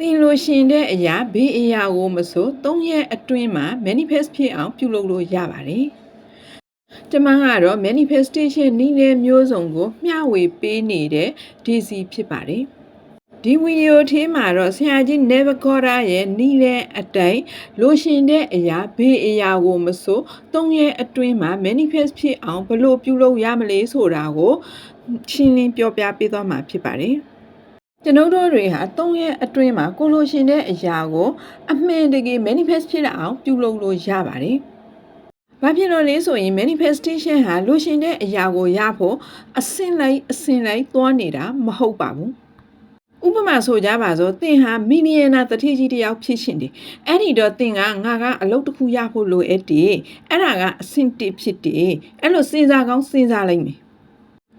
သင်လိုရှင်တဲ့အရာဘေးအရာကိုမဆို၃ရက်အတွင်းမှာ manifest ဖြစ်အောင်ပြုလုပ်လို့ရပါတယ်။ကျွန်မကတော့ manifestation နည်းလမ်းမျိုးစုံကို မျှဝေပေးနေတဲ့ DC ဖြစ်ပါတယ်။ဒီဗီဒီယိုထဲမှာတော့ဆရာကြီး Navagora ရဲ့နီလန်အတိုင်းလိုရှင်တဲ့အရာဘေးအရာကိုမဆို၃ရက်အတွင်းမှာ manifest ဖြစ်အောင်ဘယ်လို့ပြုလုပ်ရမလဲဆိုတာကိုရှင်းလင်းပြောပြပေးသွားမှာဖြစ်ပါတယ်။ ကျွန်ုပ်တို့တွေဟာ၃ရက်အတွင်းမှာကိုလိုရှင်တဲ့အရာကိုအမှန်တကယ် manifest ဖြစ်လာအောင်ပြုလုပ်လို့ရပါတယ်။ဘာဖြစ်လို့လဲဆိုရင် manifestation ဟာလိုရှင်တဲ့အရာကိုရဖို့အစင်လိုက်အစင်လိုက်သွားနေတာမဟုတ်ပါဘူး။ဥပမာဆိုကြပါစို့သင်ဟာမီလီယံနာတတိကြီးတစ်ယောက်ဖြစ်ရှင်တယ်။အဲ့ဒီတော့သင်ကငါကအလုပ်တစ်ခုရဖို့လိုအပ်တယ်။အဲ့ဒါကအဆင့်တစ်ဖြစ်တယ်။အဲ့လိုစဉ်းစားကောင်းစဉ်းစားလိုက်မယ်။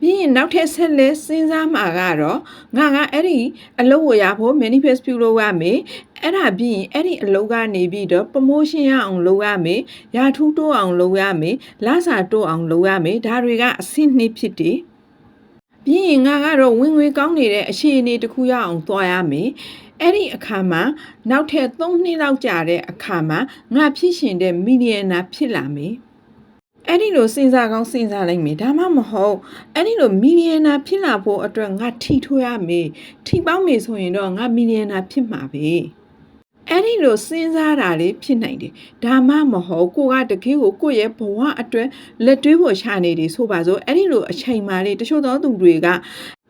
ပြီးရင်နောက်ထပ်ဆက်လက်စဉ်းစားမှာကတော့ငါကအဲ့ဒီအလုပ်ကိုရဖို့ manifest ပြုလုပ်ရမယ်အဲ့ဒါပြီးရင်အဲ့ဒီအလုပ်ကနေပြီးတော့ promotion ရအောင်လုပ်ရမယ်ရာထူးတိုးအောင်လုပ်ရမယ်လစာတိုးအောင်လုပ်ရမယ်ဒါတွေကအဆင့်နှစ်ဖြစ်တယ်ပြီးရင်ငါကတော့ဝင်ငွေကောင်းနေတဲ့အခြေအနေတစ်ခုရအောင်သွားရမယ်အဲ့ဒီအခါမှာနောက်ထပ်3နှစ်လောက်ကြာတဲ့အခါမှာငါဖြစ်ရှင်တဲ့မီလီယံနာဖြစ်လာမယ် အဲ့ဒီလိုစဉ်းစားကောင်းစဉ်းစားလိုက်မယ်ဒါမှမဟုတ်အဲ့ဒီလိုမီလီယံနာဖြစ်လာဖို့အတွက်ငါထီထွေးရမယ်ထီပေါင်းမယ်ဆိုရင်တော့ငါမီလီယံနာဖြစ်မှာပဲအဲ့ဒီလိုစဉ်းစားတာလေးဖြစ်နိုင်တယ်ဒါမှမဟုတ်ကိုကတကယ်ကိုကိုယ့်ရဲ့ဘဝအတွက်လက်တွေးဖို့ရှာနေတယ်ဆိုပါစို့အဲ့ဒီလိုအချိန်မှလေးတချို့သောသူတွေက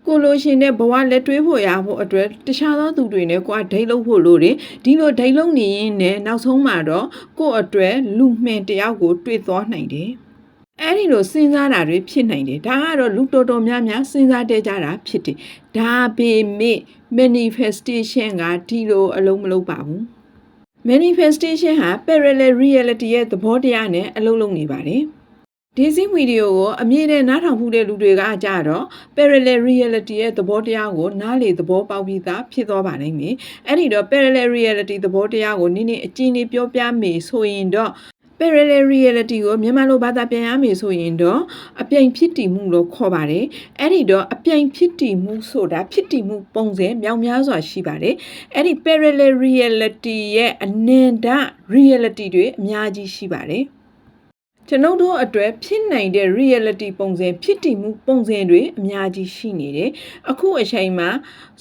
ကိုလိုရှင်တဲ့ဘဝလက်တွေးဖို့ရဖို့အတွက်တခြားသောသူတွေနဲ့ကိုကဒိတ်လို့ဖို့လို့တယ်ဒီလိုဒိတ်လို့နေရင်လည်းနောက်ဆုံးမှာတော့ကိုယ့်အတွက်လူမှန်တယောက်ကိုတွေ့သွားနိုင်တယ် အဲ့ဒီလိုစဉ်းစားတာတွေဖြစ်နိုင်တယ်ဒါကတော့လူတော်တော်များများစဉ်းစားတဲ့ကြတာဖြစ်တယ်ဒါပေမဲ့ manifestation ကဒီလိုအလုံးမလုံးပါဘူး manifestation ဟာ parallel reality ရဲ့သဘောတရားနဲ့အလုံးလုံးနေပါတယ်ဒီစီဗီဒီယိုကိုအမြင်နဲ့နားထောင်ဖူးတဲ့လူတွေကကြတော့ parallel reality ရဲ့သဘောတရားကိုနားလေသဘောပေါက်ပြီးသားဖြစ်သွားပါနိုင်မယ်။အဲ့ဒီတော့ parallel reality သဘောတရားကိုနည်းနည်းအကျဉ်းလေးပြောပြမယ်ဆိုရင်တော့ parallel reality ကိုမြန်မာလိုဘာသာပြန်ရမယ်ဆိုရင်တော့အပြိင်ဖြစ်တည်မှုလို့ခေါ်ပါတယ်။အဲ့ဒီတော့အပြိင်ဖြစ်တည်မှုဆိုတာဖြစ်တည်မှုပုံစံမြောင်များစွာရှိပါတယ်။အဲ့ဒီ parallel reality ရဲ့အနန္တ reality တွေအများကြီးရှိပါတယ်။ ကျွန်ုပ်တို့အတွက်ဖြစ်နိုင်တဲ့ reality ပုံစံဖြစ်တည်မှုပုံစံတွေအများကြီးရှိနေတယ်။အခုအချိန်မှာ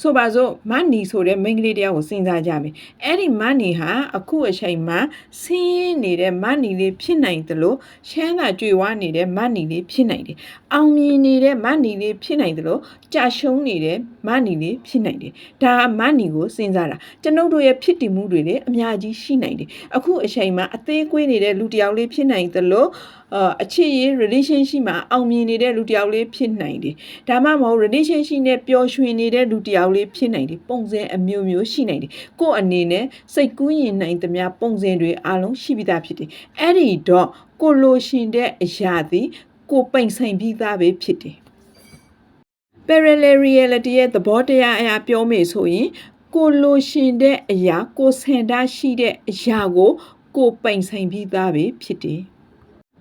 ဆိုပါစို့မန်နီဆိုတဲ့မိန်းကလေးတယောက်ကိုစဉ်းစားကြမယ်။အဲ့ဒီမန်နီဟာအခုအချိန်မှာဆင်းရဲနေတဲ့မန်နီလေးဖြစ်နိုင်တယ်လို့ရှမ်းသာကြွေဝါနေတဲ့မန်နီလေးဖြစ်နိုင်တယ်။အောင်မြင်နေတဲ့မန်နီလေးဖြစ်နိုင်တယ်လို့ကြာရှုံးနေတဲ့မန်နီလေးဖြစ်နိုင်တယ်။ဒါကမန်နီကိုစဉ်းစားတာကျွန်ုပ်တို့ရဲ့ဖြစ်တည်မှုတွေလည်းအများကြီးရှိနိုင်တယ်။အခုအချိန်မှာအသေးကွေးနေတဲ့လူတစ်ယောက်လေးဖြစ်နိုင်တယ်လို့အာအချစ်ရေး relationship မှာအောင်မြင်နေတဲ့လူတစ်ယောက်လေးဖြစ်နိုင်တယ်။ဒါမှမဟုတ် relationship နဲ့ပျော်ရွှင်နေတဲ့လူတစ်ယောက်လေးဖြစ်နိုင်တယ်။ပုံစံအမျိုးမျိုးရှိနိုင်တယ်။ကိုယ့်အနေနဲ့စိတ်ကူးရင်နိုင်သမျှပုံစံတွေအလုံးရှိပြီးသားဖြစ်တယ်။အဲ့ဒီတော့ကိုလိုရှင်တဲ့အရာသည်ကိုပိန်ဆိုင်ပြီးသားပဲဖြစ်တယ်။ parallel reality ရဲ့သဘောတရားအရာပြောမယ်ဆိုရင်ကိုလိုရှင်တဲ့အရာကိုဆန္ဒရှိတဲ့အရာကိုကိုပိန်ဆိုင်ပြီးသားပဲဖြစ်တယ်။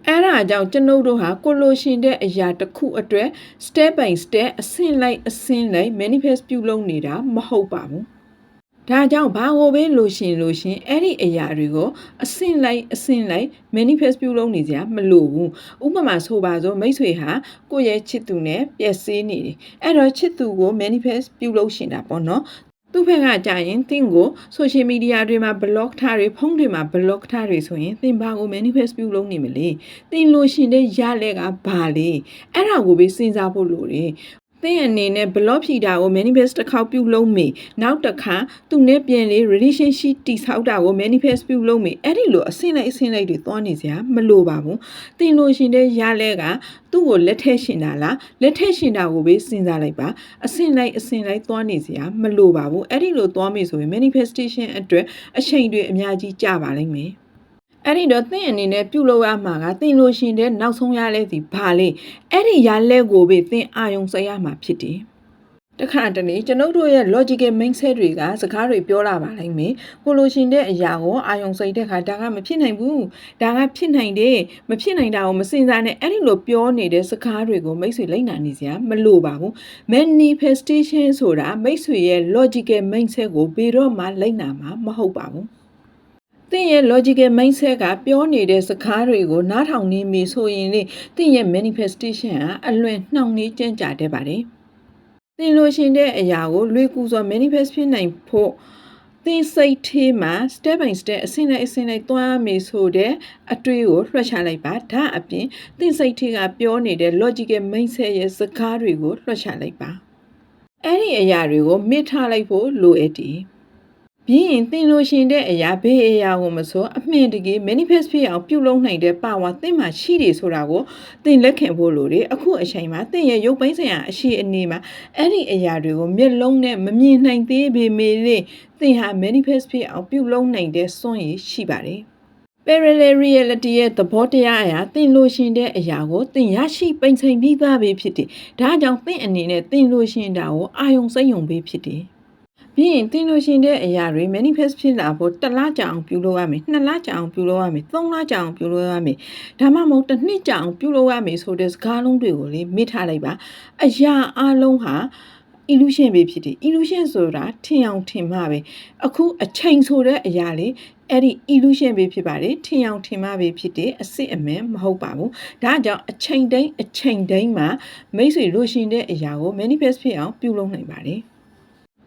အဲ့ဒါကြောင့်ကျွန်ုပ်တို့ဟာကိုလိုရှင်တဲ့အရာတစ်ခုအတွက် step by step အဆင့်လိုက်အဆင့်လိုက် manifest ပြုလုပ်နေတာမဟုတ်ပါဘူး။ဒါကြောင့်ဘာကိုပဲလိုရှင်လိုရှင်အဲ့ဒီအရာတွေကိုအဆင့်လိုက်အဆင့်လိုက် manifest ပြုလုပ်နေကြမလို့ဘူး။ဥပမာဆိုပါစို့မိတ်ဆွေဟာကိုယ့်ရဲ့ချစ်သူနဲ့ပျက်စီးနေတယ်။အဲ့တော့ချစ်သူကို manifest ပြုလုပ်ရှင်တာပေါ့နော်။ သူ့ဘက်ကကြာရင်သင်ကို social media တွေမှာ block ထားတွေဖုန်းတွေမှာ block ထားတွေဆိုရင်သင်ဘာကို manifest ပြုလုပ်နေမလဲသင်လို့ရှင်တဲ့ရလက်ကဘာလဲအဲ့ဒါကိုပဲစဉ်းစားဖို့လိုတယ် သင်အနေနဲ့ block ဖြီတာကို manifest တစ်ခေါက်ပြုလုပ်မိနောက်တစ်ခါသူနဲ့ပြန်လေ relationship တိဆောက်တာကို manifest ပြုလုပ်မိအဲ့ဒီလိုအဆင့်လိုက်အဆင့်လိုက်တွေသွားနေစရာမလိုပါဘူးသင်လို့ရှင်တဲ့ရလက်ကသူ့ကိုလက်ထက်ရှင်တာလားလက်ထက်ရှင်တာကိုပဲစဉ်းစားလိုက်ပါအဆင့်လိုက်အဆင့်လိုက်သွားနေစရာမလိုပါဘူးအဲ့ဒီလိုသွားမိဆိုရင် manifestation အတွက်အချိန်တွေအများကြီးကြာပါလိမ့်မယ် အဲ့ဒီတော့သင်အနေနဲ့ပြုလုပ်ရမှာကသင်လို့ရှင်တဲ့နောက်ဆုံးရလဲစီဘာလဲအဲ့ဒီရလဲကိုပဲသင်အာယုံစိုက်ရမှာဖြစ်တယ်တခါတလေကျွန်ုပ်တို့ရဲ့ logical mindset တွေကစကားတွေပြောလာပါလိမ့်မယ်ကိုလိုရှင်တဲ့အရာကိုအာယုံစိတ်တဲ့ခါဒါကမဖြစ်နိုင်ဘူးဒါကဖြစ်နိုင်တယ်မဖြစ်နိုင်တာကိုမစင်စားနဲ့အဲ့ဒီလိုပြောနေတဲ့စကားတွေကိုမိတ်ဆွေလိမ့်နာနေစရာမလိုပါဘူး manifestation ဆိုတာမိတ်ဆွေရဲ့ logical mindset ကိုဘယ်တော့မှလိမ့်နာမှာမဟုတ်ပါဘူး သင်ရဲ့ logical mindset ကပြောနေတဲ့စကားတွေကိုနားထောင်နေပြီဆိုရင်လေသင်ရဲ့ manifestation ကအလွန်နှောင့်နှေးကြံ့ကြာတတ်ပါတယ်သင်လိုရှင်တဲ့အရာကိုလွေကူစွာ manifest ဖြစ်နိုင်ဖို့သင်စိတ်ထဲမှာ step by step အစဉ်လိုက်အစဉ်လိုက်သွားမယ်ဆိုတဲ့အတွေ့ကိုလွှတ်ချလိုက်ပါဒါအပြင်သင်စိတ်ထဲကပြောနေတဲ့ logical mindset ရဲ့စကားတွေကိုလွှတ်ချလိုက်ပါအဲ့ဒီအရာတွေကိုမေ့ထားလိုက်ဖို့လိုအပ်တယ် ပြီးရင်သင်လိုရှင်တဲ့အရာဘေးအရာကိုမဆိုအမှန်တကယ် manifest ဖြစ်အောင်ပြုလုပ်နိုင်တဲ့ပါဝါသင်မှာရှိတယ်ဆိုတာကိုသင်လက်ခံဖို့လိုတယ်အခုအချိန်မှာသင်ရဲ့ရုပ်ပိုင်းဆိုင်ရာအရှိအနေမှာအဲ့ဒီအရာတွေကိုမျက်လုံးနဲ့မမြင်နိုင်သေးပေမဲ့လေသင်ဟာ manifest ဖြစ်အောင်ပြုလုပ်နိုင်တဲ့စွမ်းရည်ရှိပါတယ် parallel reality ရဲ့သဘောတရားအရာသင်လို့ရှင်တဲ့အရာကိုသင်ရရှိပိန်ချိန်ပြီးသားပဲဖြစ်တယ်။ဒါကြောင့်သင်အနေနဲ့သင်လို့ရှင်တာကိုအာယုံစိတ်ယုံပဲဖြစ်တယ်။ ပြီးရင်သင်လို့ရှင်တဲ့အရာတွေ manifest ဖြစ်လာဖို့တစ်လကြာအောင်ပြုလုပ်ရမယ်နှစ်လကြာအောင်ပြုလုပ်ရမယ်သုံးလကြာအောင်ပြုလုပ်ရမယ်ဒါမှမဟုတ်တစ်နှစ်ကြာအောင်ပြုလုပ်ရမယ်ဆိုတဲ့စကားလုံးတွေကိုလေမေ့ထားလိုက်ပါအရာအလုံးဟာ illusion ပဲဖြစ်တယ် illusion ဆိုတာထင်အောင်ထင်မှပဲအခုအချိန်ဆိုတဲ့အရာလေအဲ့ဒီ illusion ပဲဖြစ်ပါတယ်ထင်အောင်ထင်မှပဲဖြစ်တယ်အစစ်အမှန်မဟုတ်ပါဘူးဒါကြောင့်အချိန်တိုင်းအချိန်တိုင်းမှာမိတ်ဆွေလိုရှင်တဲ့အရာကို manifest ဖြစ်အောင်ပြုလုပ်နိုင်ပါတယ်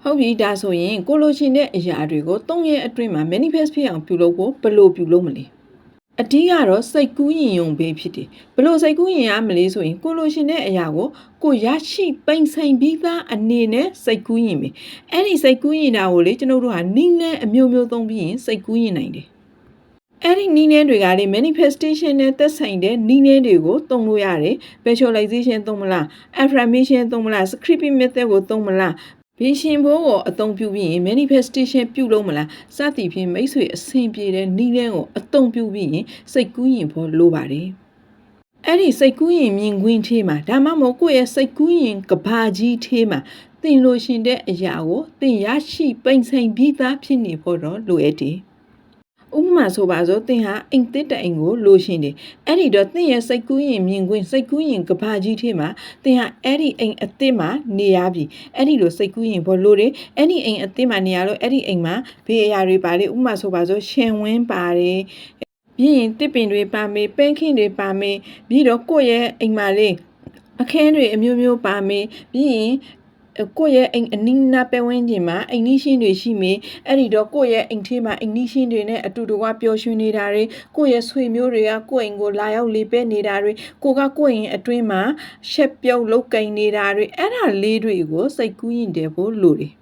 ဟုတ်ပြီဒါဆိုရင်ကိုလိုချင်တဲ့အရာတွေကို၃ရက်အတွင်းမှာ manifest ဖြစ်အောင်ပြုလုပ်ဖို့ဘယ်လိုပြုလုပ်မလဲအဓိကတော့စိတ်ကူးရင်ယုံပေးဖြစ်တယ်ဘယ်လိုစိတ်ကူးရင်ရမလဲဆိုရင်ကိုလိုချင်တဲ့အရာကိုကိုရရှိပိန်ဆိုင်ပြီးသားအနေနဲ့စိတ်ကူးရင်ပဲအဲ့ဒီစိတ်ကူးရင်တာကိုလေကျွန်တော်တို့ကနည်းနဲ့အမျိုးမျိုးသုံးပြီးရင်စိတ်ကူးရင်နိုင်တယ်အဲ့ဒီနီးနေတွေကလေ manifestation နဲ့သက်ဆိုင်တဲ့နီးနေတွေကိုသုံးလို့ရတယ် visualization သုံးမလား affirmation သုံးမလား scripting method ကိုသုံးမလား ဘီရှင်ဘိုးကိုအသုံးပြုပြီးရင် manifestation ပြုလုပ်မလားစသည်ဖြင့်မိတ်ဆွေအဆင်ပြေတဲ့နီးလန်းကိုအသုံးပြုပြီးရင်စိတ်ကူးရင်ဖို့လိုပါတယ်အဲ့ဒီစိတ်ကူးရင်မြင်ကွင်းသေးမှာဒါမှမဟုတ်ကိုယ့်ရဲ့စိတ်ကူးရင်ကဘာကြီးသေးမှာသင်လို့ရှင်တဲ့အရာကိုသင်ရရှိပိန်ဆိုင်ပြီးသားဖြစ်နေဖို့တော့လိုအပ်တယ် ဥပမာဆိုပါစို့သင်ဟာအိမ်တစ်တအိမ်ကိုလိုရှင်တယ်အဲ့ဒီတော့သင်ရဲ့စိတ်ကူးရင်မြင်ကွင်းစိတ်ကူးရင်ကဘာကြီးထဲမှာသင်ဟာအဲ့ဒီအိမ်အစ်စ်မှာနေရပြီအဲ့ဒီလိုစိတ်ကူးရင်ဘောလို့တယ်အဲ့ဒီအိမ်အစ်စ်မှာနေရလို့အဲ့ဒီအိမ်မှာဘေးအရာတွေပါလေဥပမာဆိုပါစို့ရှင်ဝင်းပါတယ်ပြီးရင်တစ်ပင်တွေပါမေးပန်းခင်းတွေပါမေးပြီးတော့ကိုယ့်ရဲ့အိမ်မှာလေးအခင်းတွေအမျိုးမျိုးပါမေးပြီးရင် ကိုယ့်ရဲ့အိမ်အနီးနားပဲဝန်းကျင်မှာအိမ်နီးရှင်းတွေရှိမေအဲ့ဒီတော့ကိုယ့်ရဲ့အိမ်ထဲမှာအိမ်နီးရှင်းတွေနဲ့အတူတကွပျော်ရွှင်နေတာတွေကိုယ့်ရဲ့ဆွေမျိုးတွေကကိုယ့်အိမ်ကိုလာရောက်လေပဲနေတာတွေကိုကကိုယ့်အိမ်အတွင်းမှာရှက်ပြုတ်လုတ်ကင်နေတာတွေအဲ့ဒါလေးတွေကိုစိတ်ကူးရင်တယ်ဖို့လိုတယ်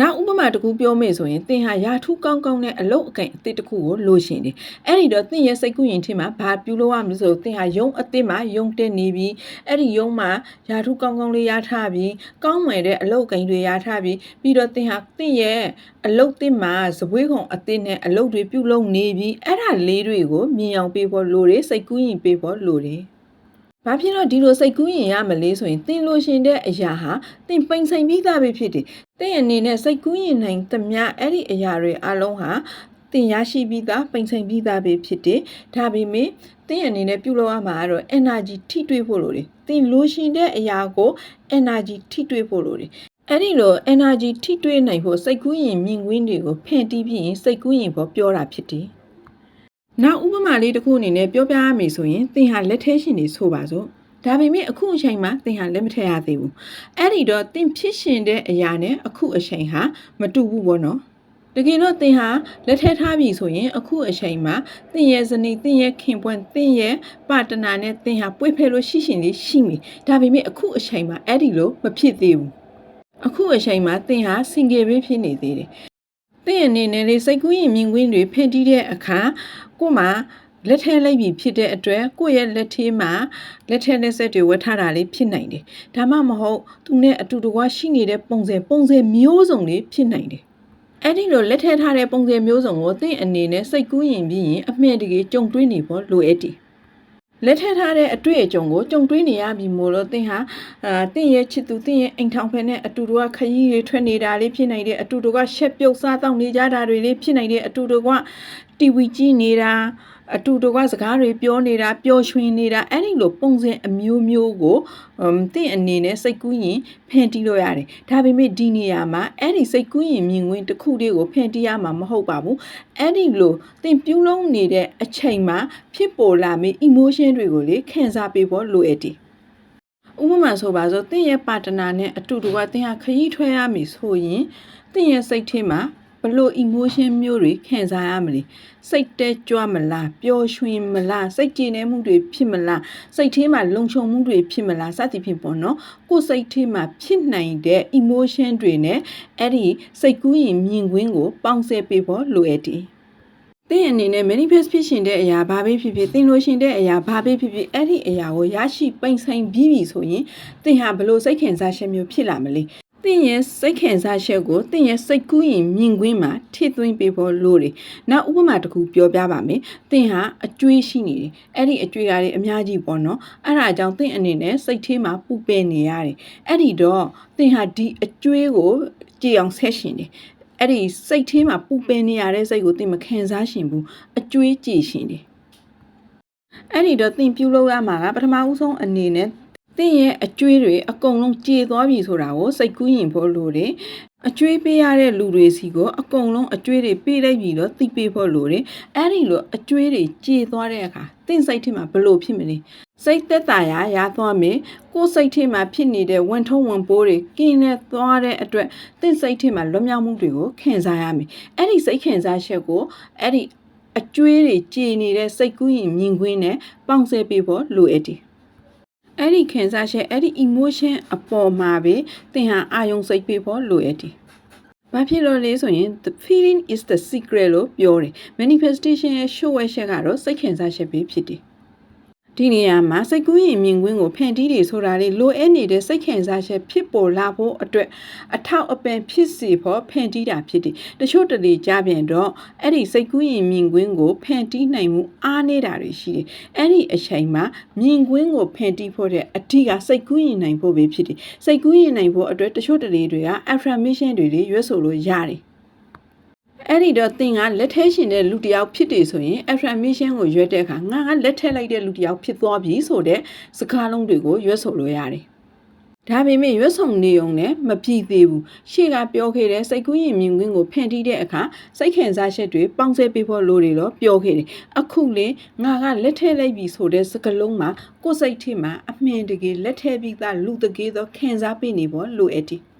နောက်ဥပမာတစ်ခုပြောမယ်ဆိုရင်သင်ဟာယာထူးကောင်းကောင်းနဲ့အလုတ်အကင်အသစ်တစ်ခုကိုလိုရှင်တယ်။အဲ့ဒီတော့သင်ရဲ့စိတ်ကူးရင်ထင်မှာဘာပြုလို့ရမလဲဆိုသင်ဟာယုံအသစ်မှာယုံတက်နေပြီးအဲ့ဒီယုံမှာယာထူးကောင်းကောင်းလေးရထားပြီးကောင်းမွယ်တဲ့အလုတ်အကင်တွေရထားပြီးပြီးတော့သင်ဟာသင်ရဲ့အလုတ်သစ်မှာစပွေးခုံအသစ်နဲ့အလုတ်တွေပြုလုပ်နေပြီးအဲ့ဒါလေးတွေကိုမြင်အောင်ပေးဖို့လိုတယ်စိတ်ကူးရင်ပေးဖို့လိုတယ်။ဘာဖြစ်လို့ဒီလိုစိတ်ကူးရင်ရမလဲဆိုရင်သင်လိုရှင်တဲ့အရာဟာသင်ပိန်ဆိုင်ပြီးသားပဲဖြစ်တယ်။ သင်အနေနဲ့စိတ်ကူးရင်နိုင်သမျှအဲ့ဒီအရာတွေအလုံးဟာသင်ရရှိပြီးသားပိန်ဆိုင်ပြီးသားပဲဖြစ်တယ်။ဒါပေမဲ့သင်အနေနဲ့ပြုလုပ်ရမှာကတော့ energy ထိတွေ့ဖို့လိုတယ်။သင်လိုရှင်တဲ့အရာကို energy ထိတွေ့ဖို့လိုတယ်။အဲ့ဒီလို energy ထိတွေ့နိုင်ဖို့စိတ်ကူးရင်မြင်ကွင်းတွေကိုဖန်တီးပြီးရင်စိတ်ကူးရင်ပေါ်ပြောတာဖြစ်တယ်။နောက်ဥပမာလေးတစ်ခုအနေနဲ့ပြောပြရမယ်ဆိုရင်သင်ဟာလက်ထဲရှင်နေဆိုပါစို့ ဒါပေမဲ့အခုအချိန်မှာသင်ဟာလက်မထည့်ရသေးဘူးအဲ့ဒီတော့သင်ဖြစ်ရှင်တဲ့အရာနဲ့အခုအချိန်ဟာမတူဘူးပေါ့နော်တကယ်တော့သင်ဟာလက်ထက်ထားပြီဆိုရင်အခုအချိန်မှာသင်ရဲ့ဇနီးသင်ရဲ့ခင်ပွန်းသင်ရဲ့ပါတနာနဲ့သင်ဟာပွေဖဲလို့ရှိရှင်လေးရှိပြီဒါပေမဲ့အခုအချိန်မှာအဲ့ဒီလိုမဖြစ်သေးဘူးအခုအချိန်မှာသင်ဟာ single ပဲဖြစ်နေသေးတယ်သင်အနေနဲ့လေစိတ်ကူးရင်မြင်ကွင်းတွေဖန်တီးတဲ့အခါကို့မှာ လက်ထဲလိုက်ပြီးဖြစ်တဲ့အတွက်ကိုယ့်ရဲ့လက်ထဲမှာလက်ထဲလက်ဆက်တွေဝတ်ထားတာလေးဖြစ်နိုင်တယ်။ဒါမှမဟုတ်သူနဲ့အတူတကွာရှိနေတဲ့ပုံစံပုံစံမျိုးစုံလေးဖြစ်နိုင်တယ်။အဲ့ဒီလိုလက်ထဲထားတဲ့ပုံစံမျိုးစုံကိုသင်အနေနဲ့စိတ်ကူးရင်ပြီးရင်အမှန်တကယ်ကြုံတွေ့နေဖို့လိုအပ်တယ်။လက်ထပ်ထားတဲ့အတွေ့အကြုံကိုကြုံတွေ့နေရပြီမို့လို့သင်ဟာအာသင်ရဲ့ချစ်သူသင်ရဲ့အိမ်ထောင်ဖက်နဲ့အတူတူကခရီးတွေထွက်နေတာလေးဖြစ်နိုင်တယ်အတူတူကရှက်ပြုတ်စားတောက်နေကြတာတွေလေးဖြစ်နိုင်တယ်အတူတူကတီဗီကြည့်နေတာအတူတူကစကားတွေပြောနေတာပျော်ရွှင်နေတာအဲ့ဒီလိုပုံစံအမျိုးမျိုးကိုအမ်သင်အနေနဲ့စိတ်ကူးရင်ဖန်တီးလို့ရတယ်ဒါပေမဲ့ဒီနေရာမှာအဲ့ဒီစိတ်ကူးရင်မြင်ကွင်းတစ်ခုတည်းကိုဖန်တီးရမှာမဟုတ်ပါဘူးအဲ့ဒီလိုသင်ပြုလုံးနေတဲ့အချိန်မှာဖြစ်ပေါ်လာမယ့် emotion တွေကိုလေခံစားပေးဖို့လိုအပ်တယ်ဥပမာဆိုပါစို့တင့်ရဲ့ပါတနာနဲ့အတူတူကတင်ဟာခရီးထွက်ရမည်ဆိုရင်တင့်ရဲ့စိတ်ထဲမှာ ဘလို့ emotion မျိုးတွေခံစားရမလဲစိတ်တဲကြွမလားပျော်ရွှင်မလားစိတ်ကြည်နေမှုတွေဖြစ်မလားစိတ်ထဲမှာလုံခြုံမှုတွေဖြစ်မလားစသဖြင့်ပေါ့နော်ကိုယ်စိတ်ထဲမှာဖြစ်နိုင်တဲ့ emotion တွေနဲ့အဲ့ဒီစိတ်ကူးရင်မြင်ကွင်းကိုပေါင်းစပ်ပေးဖို့လိုအပ်တယ်သင်အနေနဲ့ manifest ဖြစ်ရှင်တဲ့အရာဘာပဲဖြစ်ဖြစ်သင်လို့ရှင်တဲ့အရာဘာပဲဖြစ်ဖြစ်အဲ့ဒီအရာကိုရရှိပိုင်ဆိုင်ပြီးပြီဆိုရင်သင်ဟာဘလို့စိတ်ခံစားချက်မျိုးဖြစ်လာမလဲ သင်ရဲ့စိတ်ခံစားချက်ကိုသင်ရဲ့စိတ်ကူးရင်မြင်ကွင်းမှာထိသွင်းပေးဖို့လိုတယ်။နောက်ဥပမာတစ်ခုပြောပြပါမယ်။သင်ဟာအကျွေးရှိနေတယ်။အဲ့ဒီအကျွေးကလည်းအများကြီးပေါ့နော်။အဲ့ဒါကြောင့်သင်အနေနဲ့စိတ်ထဲမှာပူပယ်နေရတယ်။အဲ့ဒီတော့သင်ဟာဒီအကျွေးကိုကြည်အောင်ဆက်ရှင်တယ်။အဲ့ဒီစိတ်ထဲမှာပူပင်နေရတဲ့စိတ်ကိုသင်မခံစားရှင်ဘူးအကျွေးကြည်ရှင်တယ်အဲ့ဒီတော့သင်ပြုလုပ်ရမှာကပထမဦးဆုံးအနေနဲ့ သင်ရဲ့အကျွေးတွေအကုန်လုံးကြေသွားပြီဆိုတာကိုစိတ်ကူးရင်ဖို့လိုတယ်အကျွေးပေးရတဲ့လူတွေစီကိုအကုန်လုံးအကျွေးတွေပေးလိုက်ပြီတော့သိပေးဖို့လိုတယ်အဲ့ဒီလိုအကျွေးတွေကြေသွားတဲ့အခါသင်စိတ်ထဲမှာဘလို့ဖြစ်မလဲစိတ်သက်သာရာရသွားမယ်ကိုယ်စိတ်ထဲမှာဖြစ်နေတဲ့ဝန်ထုံးဝန်ပိုးတွေကင်းနေသွားတဲ့အတွက်သင်စိတ်ထဲမှာလွတ်မြောက်မှုတွေကိုခံစားရမယ်အဲ့ဒီစိတ်ခံစားချက်ကိုအဲ့ဒီအကျွေးတွေကြေနေတဲ့စိတ်ကူးရင်မြင်ကွင်းနဲ့ပေါင်းစပ်ပေးဖို့လိုအပ်တယ် အဲ့ဒီခံစားချက်အဲ့ဒီ emotion အပေါ်မှာပဲသင်ဟာအာယုံစိတ်ပေးဖို့လိုအပ်တယ်ဘာဖြစ်လို့လဲဆိုရင် the feeling is the secret လို့ပြောတယ် manifestation ရဲ့ show ဝဲချက်ကတော့စိတ်ခံစားချက်ပဲဖြစ်တယ် ဒီနေရာမှာစိတ်ကူးရင်မြင်ကွင်းကိုဖန်တီးတယ်ဆိုတာလေလိုအပ်နေတဲ့စိတ်ခံစားချက်ဖြစ်ပေါ်လာဖို့အတွက်အထောက်အပံ့ဖြစ်စေဖို့ဖန်တီးတာဖြစ်တယ်တချို့တလေကြပြန်တော့အဲ့ဒီစိတ်ကူးရင်မြင်ကွင်းကိုဖန်တီးနိုင်မှုအားနေတာတွေရှိတယ်အဲ့ဒီအချိန်မှာမြင်ကွင်းကိုဖန်တီးဖို့တဲ့အဓိကစိတ်ကူးရင်နိုင်ဖို့ပဲဖြစ်တယ်စိတ်ကူးရင်နိုင်ဖို့အတွက်တချို့တလေတွေက affirmation တွေလေရွတ်ဆိုလို့ရတယ် အဲ့ဒီတော့သင်ကလက်ထဲရှင်တဲ့လူတစ်ယောက်ဖြစ်တယ်ဆိုရင် affirmation ကိုရွက်တဲ့အခါငါကလက်ထဲလိုက်တဲ့လူတစ်ယောက်ဖြစ်သွားပြီဆိုတဲ့စကားလုံးတွေကိုရွက်ဆိုလို့ရတယ်။ဒါပေမဲ့ရွက်ဆုံနေုံနဲ့မပြည့်သေးဘူး။ရှေ့ကပြောခဲ့တဲ့စိတ်ကူးရင်မြင်ကွင်းကိုဖန်တီးတဲ့အခါစိတ်ခံစားချက်တွေပေါင်းစပ်ပေးဖို့လိုတယ်လို့ပြောခဲ့တယ်။အခုလေငါကလက်ထဲလိုက်ပြီဆိုတဲ့စကားလုံးမှာကိုယ်စိတ်ထဲမှာအမှန်တကယ်လက်ထဲပြီးသားလူတကယ်တော့ခံစားပေးနေဖို့လိုအပ်တယ်။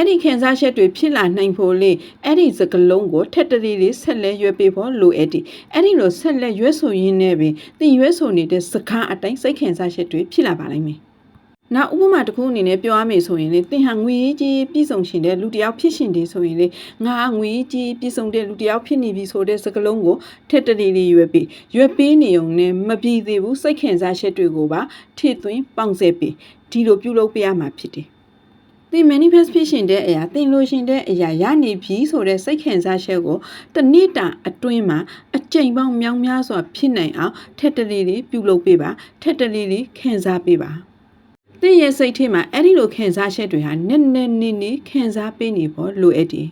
အဲ့ဒီခံစားချက်တွေဖြစ်လာနိုင်ဖို့လေအဲ့ဒီစကလုံးကိုထက်တရီလေးဆက်လက်ရွက်ပေးဖို့လိုအပ်တယ်အဲ့ဒီလိုဆက်လက်ရွက်ဆိုရင်းနဲ့ပင်သင်ရွက်ဆိုနေတဲ့စကားအတိုင်းစိတ်ခံစားချက်တွေဖြစ်လာပါလိမ့်မယ်နောက်ဥပမာတစ်ခုအနေနဲ့ပြောရမယ်ဆိုရင်လေသင်ဟာငွေကြီးပြည်စုံရှင်တဲ့လူတစ်ယောက်ဖြစ်ရှင်တယ်ဆိုရင်လေငါငွေကြီးပြည်စုံတဲ့လူတစ်ယောက်ဖြစ်နေပြီဆိုတဲ့စကားလုံးကိုထက်တရီလေးရွက်ပေးရွက်ပေးနေုံနဲ့မပြီးသေးဘူးစိတ်ခံစားချက်တွေကိုပါထည့်သွင်းပေါင်းစပ်ပေးဒီလိုပြုလုပ်ပေးရမှာဖြစ်တယ် သင် manifest ဖြစ်ရှင်တဲ့အရာသင်လိုရှင်တဲ့အရာရနေပြီဆိုတဲ့စိတ်ခံစားချက်ကိုတစ်နေ့တာအတွင်းမှာအကြိမ်ပေါင်းမြောင်များစွာဖြစ်နိုင်အောင်ထက်တလေးလေးပြုလုပ်ပေးပါထက်တလေးလေးခံစားပေးပါသင်ရဲ့စိတ်ထဲမှာအဲ့ဒီလိုခံစားချက်တွေဟာနက်နက်နေနေခံစားပေးနေဖို့လိုအပ်တယ်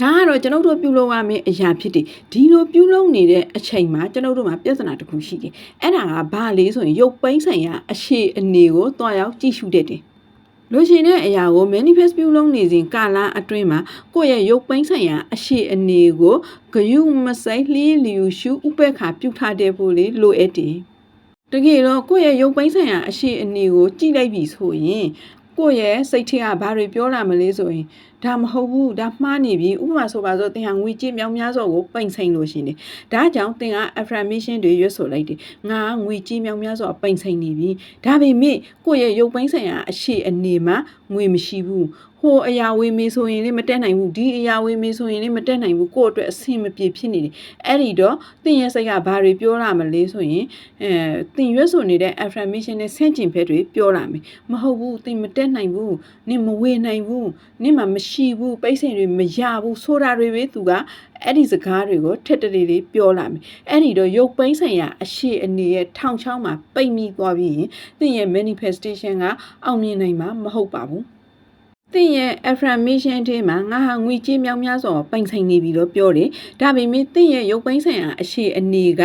ဒါကတော့ကျွန်ုပ်တို့ပြုလုပ်ရမယ့်အရာဖြစ်တယ်ဒီလိုပြုလုပ်နေတဲ့အချိန်မှာကျွန်ုပ်တို့မှာပြဿနာတစ်ခုရှိတယ်အဲ့ဒါကဘာလဲဆိုရင်ရုပ်ပိုင်းဆိုင်ရာအရှိအနေကိုတွားရောက်ကြည့်ရှုတတ်တယ် လိုချင်တဲ့အရာကို manifest ပြုလုပ်နေစဉ်ကာလအတွင်းမှာကိုယ့်ရဲ့ရုပ်ပိုင်းဆိုင်ရာအရှိအနေကိုဂယုမဆိုင်လှီးလျူရှုဥပ္ပခါပြုထားတဲ့ဖို့လေလိုအပ်တယ်။တကယ်တော့ကိုယ့်ရဲ့ရုပ်ပိုင်းဆိုင်ရာအရှိအနေကိုကြည့်လိုက်ပြီဆိုရင်ကိုယ့်ရဲ့စိတ်ထဲကဘာတွေပြောလာမလဲဆိုရင် ဒါမဟုတ်ဘူးဒါမှားနေပြီဥပမာဆိုပါဆိုသင်ဟာငွေကြေးမြောင်များစွာကိုပိန်ဆိုင်လို့ရှင်တယ်ဒါကြောင့်သင်က affirmation တွေရွတ်ဆိုလိုက်တယ်ငါငွေကြေးမြောင်များစွာပိန်ဆိုင်နေပြီဒါပေမဲ့ကိုယ့်ရဲ့ရုပ်ပိုင်းဆိုင်ရာအရှိအနေမှာငွေမရှိဘူးဟိုအရာဝေးမေးဆိုရင်လည်းမတက်နိုင်ဘူးဒီအရာဝေးမေးဆိုရင်လည်းမတက်နိုင်ဘူးကိုယ့်အတွက်အဆင်မပြေဖြစ်နေတယ်အဲ့ဒီတော့သင်ရဲ့စိတ်ကဘာတွေပြောလာမလဲဆိုရင်အဲသင်ရွတ်ဆိုနေတဲ့ affirmation နဲ့ဆန့်ကျင်ဘက်တွေပြောလာမယ်မဟုတ်ဘူးသင်မတက်နိုင်ဘူးနင်မဝေနိုင်ဘူးနင်မှာမရှိမရှိဘူးပိတ်စင်တွေမရဘူးဆိုတာတွေပဲသူကအဲ့ဒီစကားတွေကိုထက်တလေလေးပြောလာမယ်အဲ့ဒီတော့ရုပ်ပိန်းဆိုင်ရာအရှိအနေရဲ့ထောင်ချောင်းမှာပိတ်မိသွားပြီးရင်သင်ရဲ့ manifestation ကအောင်မြင်နိုင်မှာမဟုတ်ပါဘူးသင်ရဲ့ affirmation ထဲမှာငါဟာငွေကြေးမြောင်များစွာပိုင်ဆိုင်နေပြီလို့ပြောတယ်ဒါပေမဲ့သင်ရဲ့ရုပ်ပိန်းဆိုင်ရာအရှိအနေက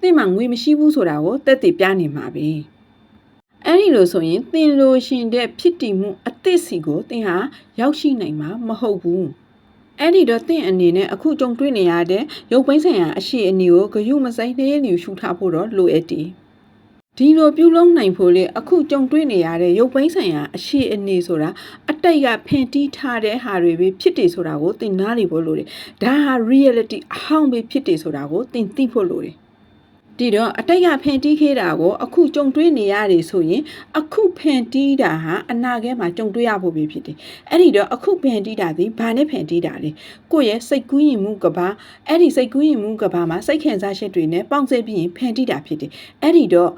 သင်မှာငွေမရှိဘူးဆိုတာကိုသက်သေပြနေမှာပဲ အဲ့ဒီလိုဆိုရင်သင်လိုရှင်တဲ့ဖြစ်တည်မှုအသစ်စီကိုသင်ဟာရောက်ရှိနိုင်မှာမဟုတ်ဘူးအဲ့ဒီတော့သင်အနေနဲ့အခုကြုံတွေ့နေရတဲ့ရုပ်ပိန်းဆိုင်ရာအရှိအနေကိုဂယုမဆိုင်တဲ့နေရှုထားဖို့တော့လိုအပ်တယ်ဒီလိုပြုလုပ်နိုင်ဖို့လေအခုကြုံတွေ့နေရတဲ့ရုပ်ပိန်းဆိုင်ရာအရှိအနေဆိုတာအတိတ်ကဖန်တီးထားတဲ့ဟာတွေပဲဖြစ်တယ်ဆိုတာကိုသင်နားလည်ဖို့လိုတယ်ဒါဟာ reality အဟောင်းပဲဖြစ်တယ်ဆိုတာကိုသင်သိဖို့လိုတယ် ဒီတော့အတိတ်ကဖန်တီးခဲ့တာကိုအခုကြုံတွေ့နေရတယ်ဆိုရင် အခုဖန်တီးတာဟာအနာဂတ်မှာကြုံတွေ့ရဖို့ပဲဖြစ်တယ်။အဲ့ဒီတော့အခုဖန်တီးတာဒီဘာနဲ့ဖန်တီးတာလဲ။ကိုယ့်ရဲ့စိတ်ကူးရင်မှုကဘာအဲ့ဒီစိတ်ကူးရင်မှုကဘာမှာစိတ်ခံစားချက်တွေနဲ့ပေါင်းစပ်ပြီးရင်ဖန်တီးတာဖြစ်တယ်။အဲ့ဒီတော့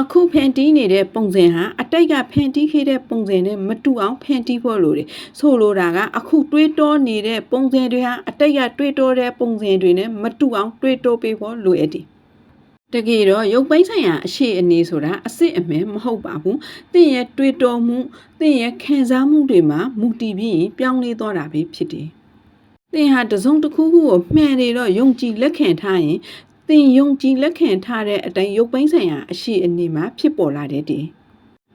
အခုဖန်တီးနေတဲ့ပုံစံဟာအတိတ်ကဖန်တီးခဲ့တဲ့ပုံစံနဲ့မတူအောင်ဖန်တီးဖို့လိုတယ်။ဆိုလိုတာကအခုတွေးတောနေတဲ့ပုံစံတွေဟာအတိတ်ကတွေးတောတဲ့ပုံစံတွေနဲ့မတူအောင်တွေးတောပေးဖို့လိုအပ်တယ်။ တကယ်တော့ရုပ်ပိုင်းဆိုင်ရာအရှိအနေဆိုတာအစစ်အမှန်မဟုတ်ပါဘူး။သင်ရဲ့တွေးတောမှုသင်ရဲ့ခံစားမှုတွေမှာမူတည်ပြီးရင်ပြောင်းလဲသွားတာပဲဖြစ်တယ်။သင်ဟာတစ်စုံတစ်ခုခုကိုမှန်တယ်တော့ယုံကြည်လက်ခံထားရင်သင်ယုံကြည်လက်ခံထားတဲ့အတိုင်းရုပ်ပိုင်းဆိုင်ရာအရှိအနေမှာဖြစ်ပေါ်လာတဲ့တည်း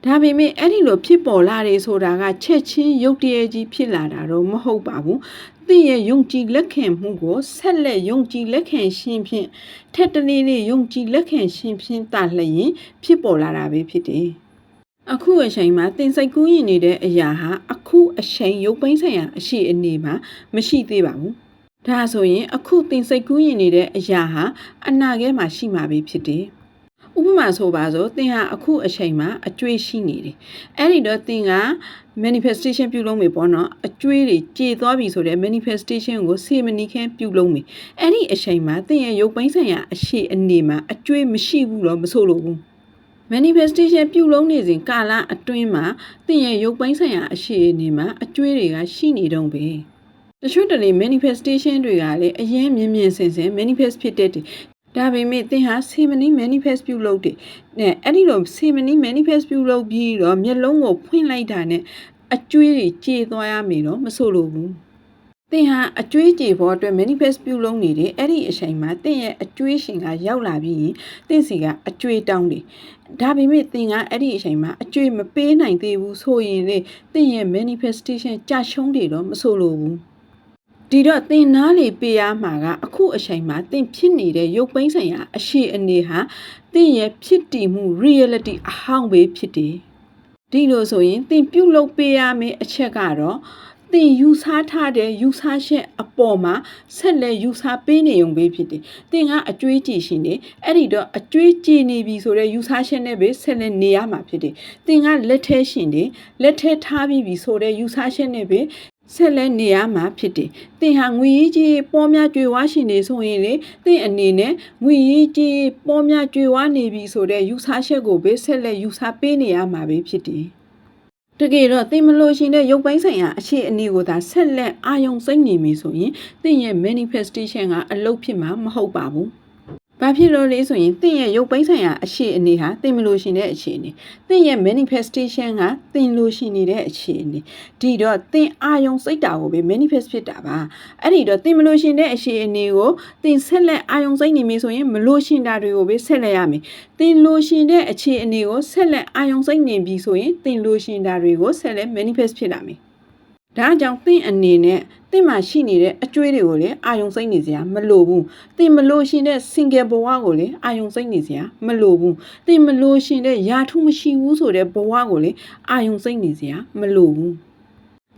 ဒါပေမဲ့အဲ့ဒီလိုဖြစ်ပေါ်လာတယ်ဆိုတာကချက်ချင်းရုပ်တရက်ကြီးဖြစ်လာတာတော့မဟုတ်ပါဘူး။ သင်ရဲ့ယုံကြည်လက်ခံမှုကိုဆက်လက်ယုံကြည်လက်ခံရှင်ဖြင့်ထက်တလေးလေးယုံကြည်လက်ခံရှင်ဖြင့်တာလျင်ဖြစ်ပေါ်လာတာပဲဖြစ်တယ်။အခုအချိန်မှာသင်စိတ်ကူးရင်နေတဲ့အရာဟာအခုအချိန်ရုပ်ပိုင်းဆိုင်ရာအရှိအနေမှာမရှိသေးပါဘူး။ဒါဆိုရင်အခုသင်စိတ်ကူးရင်နေတဲ့အရာဟာအနာဂတ်မှာရှိမှာပဲဖြစ်တယ်။ ဥပမာဆိုပါစို့သင်ဟာအခုအချိန်မှာအကျွေးရှိနေတယ်အဲ့ဒီတော့သင်က manifestation ပြုလုပ်မယ်ပေါ့နော်အကျွေးတွေကြေသွားပြီဆိုတဲ့ manifestation ကိုစေမနီခင်းပြုလုပ်မယ်အဲ့ဒီအချိန်မှာသင်ရဲ့ရုပ်ပိုင်းဆိုင်ရာအရှိအနေမှာအကျွေးမရှိဘူးတော့မဆိုလို့ဘူး manifestation ပြုလုပ်နေစဉ်ကာလအတွင်းမှာသင်ရဲ့ရုပ်ပိုင်းဆိုင်ရာအရှိအနေမှာအကျွေးတွေကရှိနေတော့ပဲတချို့တလေ manifestation တွေကလည်းအရင်မြင်မြင်ဆင်ဆင် manifest ဖြစ်တတ်တယ် ဒါပေမဲ့သင်ဟာစေမနီ manifest ပြုလုပ်တယ်။နဲ့အဲ့ဒီလိုစေမနီ manifest ပြုလုပ်ပြီးတော့မျက်လုံးကိုဖွင့်လိုက်တာနဲ့အကျွေးတွေကြေသွားရမယ်တော့မဆိုလိုဘူး။သင်ဟာအကျွေးကြေဖို့အတွက် manifest ပြုလုပ်နေတယ်အဲ့ဒီအချိန်မှာသင်ရဲ့အကျွေးရှင်ကရောက်လာပြီးရင်သင်စီကအကျွေးတောင်းတယ်။ဒါပေမဲ့သင်ကအဲ့ဒီအချိန်မှာအကျွေးမပေးနိုင်သေးဘူးဆိုရင်လေသင်ရဲ့ manifestation ကြာရှုံးတယ်တော့မဆိုလိုဘူး။ ဒီတော့သင်နားလေပေးရမှာကအခုအချိန်မှာသင်ဖြစ်နေတဲ့ရုပ်ပိုင်းဆိုင်ရာအရှိအနေဟာသင်ရဲ့ဖြစ်တည်မှု reality အဟောင်းပဲဖြစ်တယ်။ဒီလိုဆိုရင်သင်ပြုတ်လုပ်ပေးရမယ့်အချက်ကတော့သင်ယူဆထားတဲ့ယူဆချက်အပေါ်မှာဆက်လက်ယူဆပေးနေုံပဲဖြစ်တယ်။သင်ကအကျွေးကြည့်ရှင်တယ်။အဲ့ဒီတော့အကျွေးကြည့်နေပြီဆိုတော့ယူဆချက်နဲ့ပဲဆက်လက်နေရမှာဖြစ်တယ်။သင်ကလက်ထဲရှင်တယ်။လက်ထဲထားပြီးပြီဆိုတော့ယူဆချက်နဲ့ပဲ ဆက်လက်နေရမှာဖြစ်တယ်။သင်ဟာငွေရေးကြီးပေါ်များကြွေဝါရှင်နေဆိုရင်လေသင်အနေနဲ့ငွေရေးကြီးပေါ်များကြွေဝါနေပြီဆိုတဲ့ယူဆချက်ကိုပဲဆက်လက်ယူဆပေးနေရမှာပဲဖြစ်တယ်။တကယ်တော့သင်မလို့ရှင်တဲ့ရုပ်ပိုင်းဆိုင်ရာအခြေအနေကိုသာဆက်လက်အာယုံစိတ်နေပြီဆိုရင်သင်ရဲ့ manifestation ကအလုပ်ဖြစ်မှာမဟုတ်ပါဘူး။ ဘာဖြစ်လို့လဲဆိုရင်သင်ရဲ့ရုပ်ပိုင်းဆိုင်ရာအခြေအနေဟာသင်မလို့ရှင်တဲ့အခြေအနေသင်ရဲ့ manifestation ကသင်လို့ရှင်နေတဲ့အခြေအနေဒီတော့သင်အာယုံစိတ်တာကိုပဲ manifest ဖြစ်တာပါအဲ့ဒီတော့သင်မလို့ရှင်တဲ့အခြေအနေကိုသင်ဆက်လက်အာယုံစိတ်နေပြီဆိုရင်မလို့ရှင်တာတွေကိုပဲဆက်လက်ရမယ်သင်လို့ရှင်တဲ့အခြေအနေကိုဆက်လက်အာယုံစိတ်နေပြီဆိုရင်သင်လို့ရှင်တာတွေကိုဆက်လက် manifest ဖြစ်လာမယ် ဒါကြောင့်သင်အနေနဲ့သင်မှာရှိနေတဲ့အကျွေးတွေကိုလည်းအာယုံစိတ်နေစရာမလိုဘူးသင်မလို့ရှင်တဲ့ single ဘဝကိုလည်းအာယုံစိတ်နေစရာမလိုဘူးသင်မလို့ရှင်တဲ့ယာထုမရှိဘူးဆိုတဲ့ဘဝကိုလည်းအာယုံစိတ်နေစရာမလိုဘူး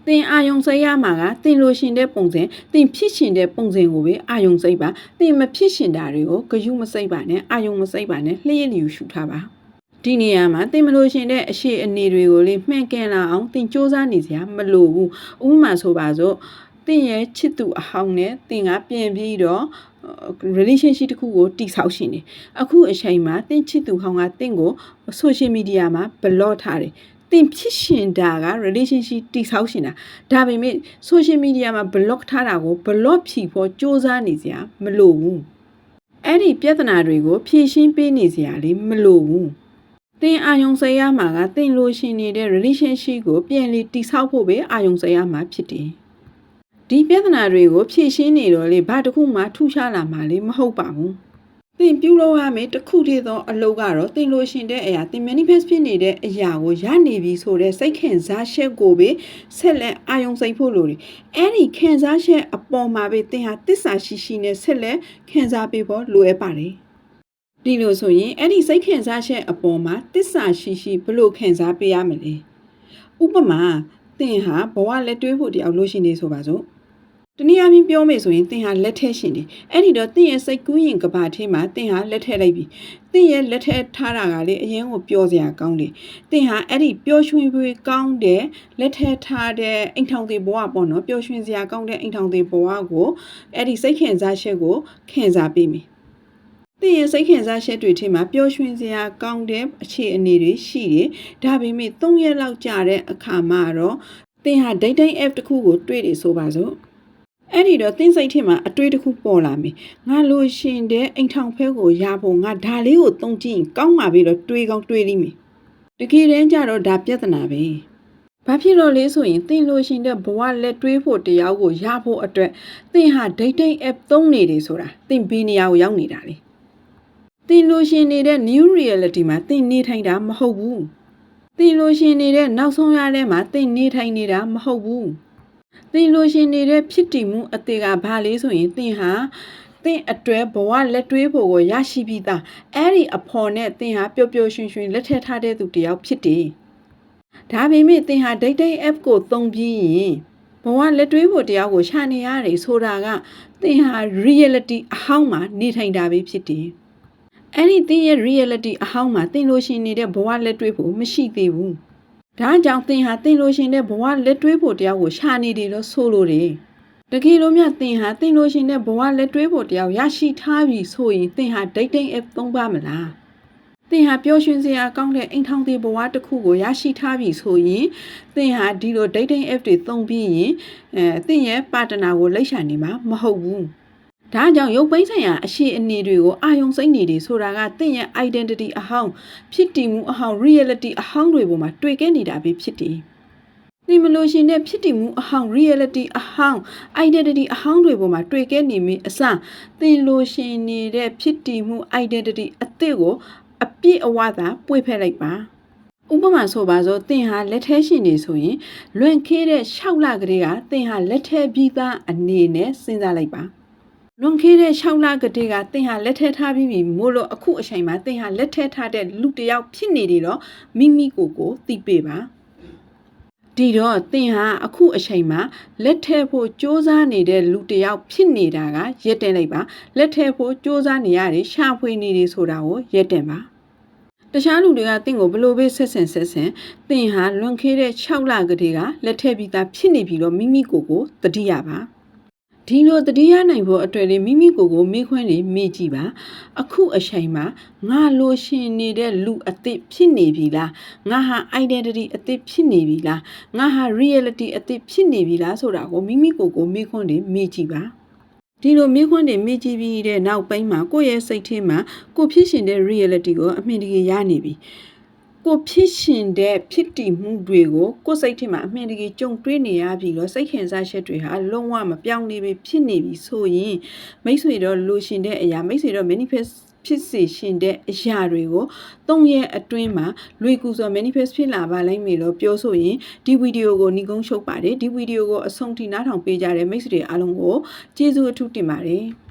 သင်အာယုံစိတ်ရမှာကသင်လို့ရှင်တဲ့ပုံစံသင်ဖြစ်ရှင်တဲ့ပုံစံကိုပဲအာယုံစိတ်ပါသင်မဖြစ်ရှင်တာတွေကိုဂယုမစိတ်ပါနဲ့အာယုံမစိတ်ပါနဲ့လျှက်လျူရှုထားပါ ဒီနေရာမှာသင်မလို့ရှင်တဲ့အရှိအနေတွေကိုလေမှန်ကန်လာအောင်သင်စူးစမ်းနေစရာမလိုဘူးဥပမာဆိုပါစို့သင်ရဲ့ချစ်သူအဟောင်းနဲ့သင်ကပြန်ပြီးတော့ relationship တစ်ခုကိုတိဆောက်ရှင်တယ်အခုအချိန်မှာသင်ချစ်သူဟောင်းကသင်ကို social media မှာ block ထားတယ်သင်ဖြစ်ရှင်တာက relationship တိဆောက်ရှင်တာဒါပေမဲ့ social media မှာ block ထားတာကို block ဖြီဖို့စ조사နေစရာမလိုဘူးအဲ့ဒီပြဿနာတွေကိုဖြေရှင်းပေးနေစရာလေးမလိုဘူး သင်အာယုံစိတ်ရမှာကသင်လိုရှင်နေတဲ့ relationship ကိုပြန်လည်တိဆောက်ဖို့ပဲအာယုံစိတ်ရမှာဖြစ်တယ်ဒီပြဿနာတွေကိုဖြေရှင်းနေတော့လေဘာတစ်ခုမှထူးခြားလာမှာလေမဟုတ်ပါဘူးသင်ပြုလုပ်ရမယ့်တစ်ခုတည်းသောအလုပ်ကတော့သင်လိုရှင်တဲ့အရာသင် manifest ဖြစ်နေတဲ့အရာကိုရနေပြီဆိုတဲ့စိတ်ခံစားချက်ကိုပဲဆက်လက်အာယုံစိတ်ဖို့လိုတယ်အဲ့ဒီခံစားချက်အပေါ်မှာပဲသင်ဟာတစ္ဆာရှိရှိနဲ့ဆက်လက်ခံစားပေးဖို့လိုအပ်ပါတယ် ဒီလိုဆိုရင်အဲ့ဒီစိတ်ခံစားချက်အပေါ်မှာတစ္ဆာရှိရှိဘယ်လိုခံစားပေးရမလဲဥပမာသင်ဟာဘဝလက်တွဲဖို့တယောက်လို့ရှိနေဆိုပါစို့တနည်းအားဖြင့်ပြောမယ်ဆိုရင်သင်ဟာလက်ထက်ရှင်တယ်အဲ့ဒီတော့သင်ရဲ့စိတ်ကူးရင်ကဘာထဲမှာသင်ဟာလက်ထက်လိုက်ပြီသင်ရဲ့လက်ထက်ထားတာကလေအရင်ကိုပျော်စရာကောင်းတယ်သင်ဟာအဲ့ဒီပျော်ရွှင်ဖွယ်ကောင်းတဲ့လက်ထက်ထားတဲ့အိမ်ထောင်သေးဘဝပေါ့နော်ပျော်ရွှင်စရာကောင်းတဲ့အိမ်ထောင်သေးဘဝကိုအဲ့ဒီစိတ်ခံစားချက်ကိုခံစားပေးမယ် သင်ရဲ့စိတ်ခံစားချက်တွေထဲမှာပျော်ရွှင်စရာကောင်းတဲ့အခြေအနေတွေရှိတယ်ဒါပေမဲ့၃ရက်လောက်ကြာတဲ့အခါမှာတော့သင်ဟာ dating app တစ်ခုကိုတွေ့တယ်ဆိုပါစို့အဲ့ဒီတော့တင်းစိတ်ထဲမှာအတွေ့တစ်ခုပေါ်လာပြီငါလိုရှင်တဲ့အိမ်ထောင်ဖဲကိုရဖို့ငါဒါလေးကိုသုံးကြည့်ရင်ကောင်းပါပြီတော့တွေးကောင်းတွေးလိမ့်မယ်တကယ်တမ်းကျတော့ဒါပြဿနာပဲဘာဖြစ်လို့လဲဆိုရင်တင်လိုရှင်တဲ့ဘဝလက်တွေးဖို့တရားကိုရဖို့အတွက်တင်ဟာ dating app သုံးနေတယ်ဆိုတာတင်ဘီနေရာကိုရောက်နေတာလေ တင်လိုရှင်နေတဲ့ new reality မှာတင်နေထိုင်တာမဟုတ်ဘူးတင်လိုရှင်နေတဲ့နောက်ဆုံးရတဲ့မှာတင်နေထိုင်နေတာမဟုတ်ဘူးသင်လိုရှင်နေတဲ့ဖြစ်တည်မှုအသေးကဘာလေးဆိုရင်သင်ဟာသင်အတွဲဘဝလက်တွေးဖို့ကိုရရှိပြီးသားအဲ့ဒီအဖော်နဲ့သင်ဟာပျော်ပျော်ရွှင်ရွှင်လက်ထက်ထားတဲ့သူတစ်ယောက်ဖြစ်တယ်။ဒါပေမဲ့သင်ဟာ dating app ကိုသုံးပြီးရင်ဘဝလက်တွေးဖို့တရားကိုရှာနေရတယ်ဆိုတာကသင်ဟာ reality အဟောင်းမှာနေထိုင်တာပဲဖြစ်တယ်။ အဲ့ဒီသင်ရဲ့ reality အဟောင်းမှာသင်လိုရှင်နေတဲ့ဘဝလက်တွေးဖို့မရှိသေးဘူး။ဒါကြောင့်သင်ဟာသင်လိုရှင်တဲ့ဘဝလက်တွဲဖို့တရားကိုရှာနေတယ်လို့ဆိုလိုတယ်။တကယ်လို့မြသင်ဟာသင်လိုရှင်တဲ့ဘဝလက်တွဲဖို့တရားရရှိထားပြီဆိုရင်သင်ဟာ dating app သုံးပါမလား။သင်ဟာပျော်ရွှင်စရာကောင်းတဲ့အိမ်ထောင်သေးဘဝတစ်ခုကိုရရှိထားပြီဆိုရင်သင်ဟာဒီလို dating app တွေသုံးပြီးရင်အဲသင်ရဲ့ပါတနာကိုလိပ်ရှာနေမှာမဟုတ်ဘူး။ ဒါကြောင့်ရုပ်ပိုင်းဆိုင်ရာအရှိအနေတွေကိုအာယုံစိတ်နေတယ်ဆိုတာကသင်ရဲ့ identity အဟောင်းဖြစ်တည်မှုအဟောင်း reality အဟောင်းတွေပေါ်မှာတွေ့ခဲ့နေတာပဲဖြစ်တယ်။သင်မလို့ရှင်တဲ့ဖြစ်တည်မှုအဟောင်း reality အဟောင်း identity အဟောင်းတွေပေါ်မှာတွေ့ခဲ့နေမိအစသင်လို့ရှင်နေတဲ့ဖြစ်တည်မှု identity အသစ်ကိုအပြည့်အဝသာပွေဖက်လိုက်ပါ။ဥပမာဆိုပါစို့သင်ဟာလက်ထဲရှင်နေဆိုရင်လွန်ခဲ့တဲ့6လကလေးကသင်ဟာလက်ထဲပြီးသားအနေနဲ့စဉ်းစားလိုက်ပါ။ လွန်ခဲ့တဲ့6လကတည်းကသင်ဟာလက်ထက်ထားပြီးပြီမို့လို့အခုအချိန်မှာသင်ဟာလက်ထက်ထားတဲ့လူတစ်ယောက်ဖြစ်နေတယ်တော့မိမိကိုယ်ကိုသိပေးပါဒီတော့သင်ဟာအခုအချိန်မှာလက်ထက်ဖို့စ조사နေတဲ့လူတစ်ယောက်ဖြစ်နေတာကရက်တင်လိုက်ပါလက်ထက်ဖို့စ조사နေရတယ်ရှာဖွေနေတယ်ဆိုတာကိုရက်တင်ပါတခြားလူတွေကတင့်ကိုဘလို့ပဲဆက်ဆင်ဆက်ဆင်သင်ဟာလွန်ခဲ့တဲ့6လကတည်းကလက်ထက်ပြီးသားဖြစ်နေပြီတော့မိမိကိုယ်ကိုတတိယပါ ဒီလိုတတိယနိုင်ဖို့အတွက်လေမိမိကိုယ်ကိုမေးခွန်းနေမေးကြည့်ပါအခုအချိန်မှာငါလိုရှင်နေတဲ့လူအသစ်ဖြစ်နေပြီလားငါဟာ identity အသစ်ဖြစ်နေပြီလားငါဟာ reality အသစ်ဖြစ်နေပြီလားဆိုတာကိုမိမိကိုယ်ကိုမေးခွန်းနေမေးကြည့်ပါဒီလိုမိခွန်းတွေမိကြည့်ပြီးတဲ့နောက်ပိုင်းမှာကိုယ့်ရဲ့စိတ်ထဲမှာကိုဖြစ်ရှင်တဲ့ reality ကိုအမှန်တကယ်ရနေပြီ ကိုဖြစ်ရှင်တဲ့ဖြစ်တည်မှုတွေကိုကိုယ်စိတ်ထဲမှာအမှန်တကယ်ကြုံတွေ့နေရပြီလို့စိတ်ခံစားချက်တွေဟာလုံးဝမပြောင်းနေပြီဖြစ်နေပြီဆိုရင်မိတ်ဆွေတော့လိုရှင်တဲ့အရာမိတ်ဆွေတော့ manifest ဖြစ်စေရှင်တဲ့အရာတွေကိုသုံးရက်အတွင်းမှာလွေကူစွာ manifest ဖြစ်လာပါလိမ့်မယ်လို့ပြောဆိုရင်ဒီဗီဒီယိုကိုညီကုန်းချုပ်ပါတယ်ဒီဗီဒီယိုကိုအဆုံးထိနားထောင်ပေးကြတဲ့မိတ်ဆွေတွေအားလုံးကိုကျေးဇူးအထူးတင်ပါတယ်